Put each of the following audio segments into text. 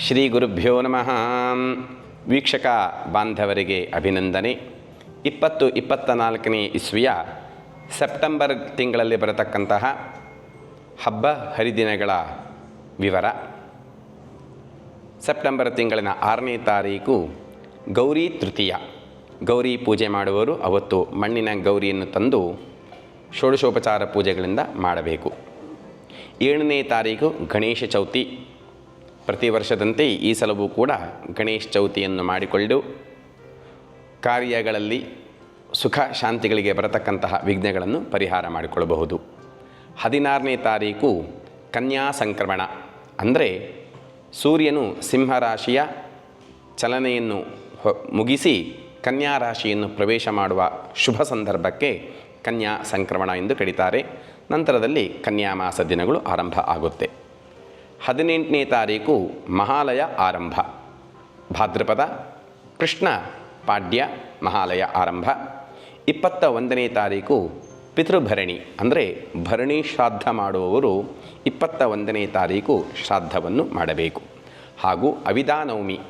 ಶ್ರೀ ಗುರುಭ್ಯೋ ನಮಃ. ವೀಕ್ಷಕ ಬಾಂಧವರಿಗೆ ಅಭಿನಂದನೆ. ಇಪ್ಪತ್ತು ಇಪ್ಪತ್ತ ನಾಲ್ಕನೇ ಇಸ್ವಿಯ ಸೆಪ್ಟೆಂಬರ್ ತಿಂಗಳಲ್ಲಿ ಬರತಕ್ಕಂತಹ ಹಬ್ಬ ಹರಿದಿನಗಳ ವಿವರ. ಸೆಪ್ಟೆಂಬರ್ ತಿಂಗಳಿನ ಆರನೇ ತಾರೀಕು ಗೌರಿ ತೃತೀಯ. ಗೌರಿ ಪೂಜೆ ಮಾಡುವವರು ಅವತ್ತು ಮಣ್ಣಿನ ಗೌರಿಯನ್ನು ತಂದು ಷೋಡಶೋಪಚಾರ ಪೂಜೆಗಳಿಂದ ಮಾಡಬೇಕು. ಏಳನೇ ತಾರೀಕು ಗಣೇಶ ಚೌತಿ. ಪ್ರತಿ ವರ್ಷದಂತೆ ಈ ಸಲವೂ ಕೂಡ ಗಣೇಶ ಚೌತಿಯನ್ನು ಮಾಡಿಕೊಂಡು ಕಾರ್ಯಗಳಲ್ಲಿ ಸುಖ ಶಾಂತಿಗಳಿಗೆ ಬರತಕ್ಕಂತಹ ವಿಘ್ನಗಳನ್ನು ಪರಿಹಾರ ಮಾಡಿಕೊಳ್ಳಬಹುದು. ಹದಿನಾರನೇ ತಾರೀಕು ಕನ್ಯಾ ಸಂಕ್ರಮಣ. ಅಂದರೆ ಸೂರ್ಯನು ಸಿಂಹರಾಶಿಯ ಚಲನೆಯನ್ನು ಮುಗಿಸಿ ಕನ್ಯಾ ರಾಶಿಯನ್ನು ಪ್ರವೇಶ ಮಾಡುವ ಶುಭ ಸಂದರ್ಭಕ್ಕೆ ಕನ್ಯಾ ಸಂಕ್ರಮಣ ಎಂದು ಕರೀತಾರೆ. ನಂತರದಲ್ಲಿ ಕನ್ಯಾ ಮಾಸ ದಿನಗಳು ಆರಂಭ ಆಗುತ್ತೆ. ಹದಿನೆಂಟನೇ ತಾರೀಕು ಮಹಾಲಯ ಆರಂಭ. ಭಾದ್ರಪದ, ಕೃಷ್ಣ ಪಾಡ್ಯ ಮಹಾಲಯ ಆರಂಭ. ಇಪ್ಪತ್ತ ಒಂದನೇ ತಾರೀಕು ಪಿತೃಭರಣಿ, ಅಂದರೆ ಭರಣಿ ಶ್ರಾದ್ದ ಮಾಡುವವರು ಇಪ್ಪತ್ತ ಒಂದನೇ ತಾರೀಕು ಶ್ರಾದ್ದವನ್ನು ಮಾಡಬೇಕು. ಹಾಗೂ ಅವಿದಾನವಮಿ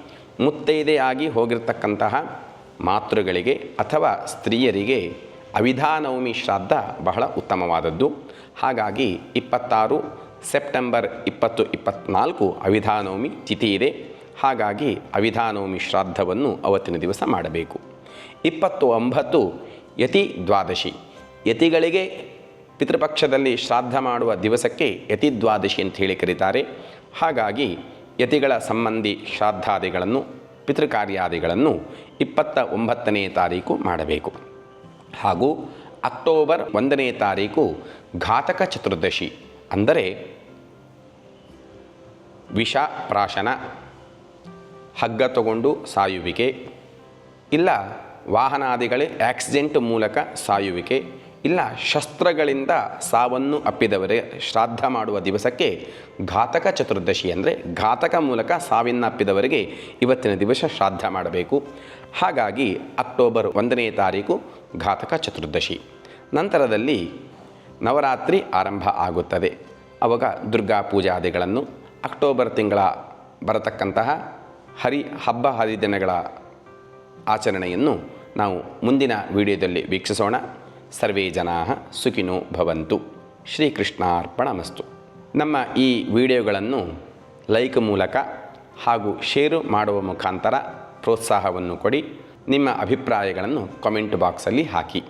ಮುತ್ತೈದೆಯಾಗಿ ಹೋಗಿರ್ತಕ್ಕಂತಹ ಮಾತೃಗಳಿಗೆ ಅಥವಾ ಸ್ತ್ರೀಯರಿಗೆ ಅವಿಧಾನವಮಿ ಶ್ರಾದ್ದ ಬಹಳ ಉತ್ತಮವಾದದ್ದು. ಹಾಗಾಗಿ ಇಪ್ಪತ್ತಾರು ಸೆಪ್ಟೆಂಬರ್ ಇಪ್ಪತ್ತು ಇಪ್ಪತ್ತ್ನಾಲ್ಕು ಅವಿಧಾನವಮಿ ತಿಥಿ ಇದೆ. ಹಾಗಾಗಿ ಅವಿಧಾನವಮಿ ಶ್ರಾದ್ದವನ್ನು ಅವತ್ತಿನ ದಿವಸ ಮಾಡಬೇಕು. ಇಪ್ಪತ್ತು ಒಂಬತ್ತು ಯತಿ ದ್ವಾದಶಿ. ಯತಿಗಳಿಗೆ ಪಿತೃಪಕ್ಷದಲ್ಲಿ ಶ್ರಾದ್ದ ಮಾಡುವ ದಿವಸಕ್ಕೆ ಯತಿ ದ್ವಾದಶಿ ಅಂತ ಹೇಳಿ ಕರೀತಾರೆ. ಹಾಗಾಗಿ ಯತಿಗಳ ಸಂಬಂಧಿ ಶ್ರಾದ್ದಾದಿಗಳನ್ನು, ಪಿತೃಕಾರ್ಯಾದಿಗಳನ್ನು ಇಪ್ಪತ್ತ ಒಂಬತ್ತನೇ ತಾರೀಕು ಮಾಡಬೇಕು. ಹಾಗೂ ಅಕ್ಟೋಬರ್ ಒಂದನೇ ತಾರೀಕು ಘಾತಕ ಚತುರ್ದಶಿ. ಅಂದರೆ ವಿಷ, ಪ್ರಾಶನ, ಹಗ್ಗ ತಗೊಂಡು ಸಾಯುವಿಕೆ, ಇಲ್ಲ ವಾಹನಾದಿಗಳೇ ಆಕ್ಸಿಡೆಂಟ್ ಮೂಲಕ ಸಾಯುವಿಕೆ, ಇಲ್ಲ ಶಸ್ತ್ರಗಳಿಂದ ಸಾವನ್ನು ಅಪ್ಪಿದವರೇ ಶ್ರಾದ್ದ ಮಾಡುವ ದಿವಸಕ್ಕೆ ಘಾತಕ ಚತುರ್ದಶಿ ಅಂದರೆ ಘಾತಕ ಮೂಲಕ ಸಾವಿನ್ನಪ್ಪಿದವರಿಗೆ ಇವತ್ತಿನ ದಿವಸ ಶ್ರಾದ್ದ ಮಾಡಬೇಕು. ಹಾಗಾಗಿ ಅಕ್ಟೋಬರ್ ಒಂದನೇ ತಾರೀಕು ಘಾತಕ ಚತುರ್ದಶಿ. ನಂತರದಲ್ಲಿ ನವರಾತ್ರಿ ಆರಂಭ ಆಗುತ್ತದೆ. ಅವಾಗ ದುರ್ಗಾ ಪೂಜಾದಿಗಳನ್ನು ಅಕ್ಟೋಬರ್ ತಿಂಗಳ ಬರತಕ್ಕಂತಹ ಹರಿ ಹಬ್ಬ ಹರಿದಿನಗಳ ಆಚರಣೆಯನ್ನು ನಾವು ಮುಂದಿನ ವಿಡಿಯೋದಲ್ಲಿ ವೀಕ್ಷಿಸೋಣ. ಸರ್ವೇ ಜನಾ ಸುಖಿನೋ ಭವಂತು. ಶ್ರೀಕೃಷ್ಣಾರ್ಪಣಮಸ್ತು. ನಮ್ಮ ಈ ವಿಡಿಯೋಗಳನ್ನು ಲೈಕ್ ಮೂಲಕ ಹಾಗೂ ಶೇರು ಮಾಡುವ ಮುಖಾಂತರ ಪ್ರೋತ್ಸಾಹವನ್ನು ಕೊಡಿ. ನಿಮ್ಮ ಅಭಿಪ್ರಾಯಗಳನ್ನು ಕಾಮೆಂಟ್ ಬಾಕ್ಸಲ್ಲಿ ಹಾಕಿ.